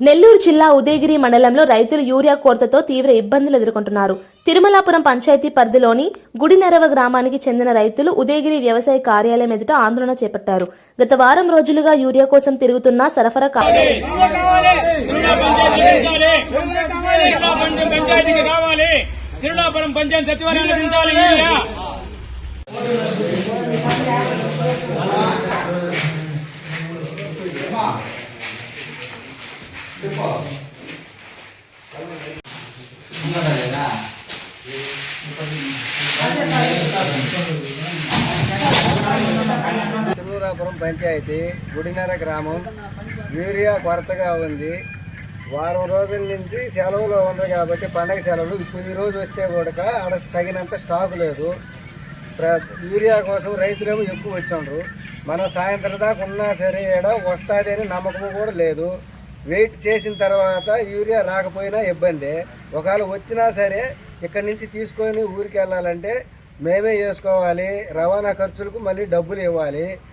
నెల్లూరు జిల్లా ఉదయగిరి మండలంలో రైతులు యూరియా కొరతతో తీవ్ర ఇబ్బందులు ఎదుర్కొంటున్నారు. తిరుమలాపురం పంచాయతీ పరిధిలోని గుడినెరవ గ్రామానికి చెందిన రైతులు ఉదయగిరి వ్యవసాయ కార్యాలయం ఎదుట ఆందోళన చేపట్టారు. గత వారం రోజులుగా యూరియా కోసం తిరుగుతున్న సరఫరా పంచాయతీ సచివాలయాన్ని పంచాయతీ గుడినర గ్రామం యూరియా కొరతగా ఉంది. వారం రోజుల నుంచి సెలవులో ఉంది కాబట్టి పండగ సెలవులు. ఇప్పుడు ఈ రోజు వస్తే కూడా ఆడ తగినంత స్టాక్ లేదు. ప్ర- యూరియా కోసం రైతులేమో ఎక్కువ వచ్చిండ్రు. మనం సాయంత్రం దాకా ఉన్నా సరే ఈడ వస్తుంది అని నమ్మకం కూడా లేదు. వెయిట్ చేసిన తర్వాత యూరియా రాకపోయినా ఇబ్బంది. ఒకవేళ వచ్చినా సరే ఇక్కడి నుంచి తీసుకొని ఊరికి వెళ్ళాలంటే మేమే వేసుకోవాలి. రవాణా ఖర్చులకు మళ్ళీ డబ్బులు ఇవ్వాలి.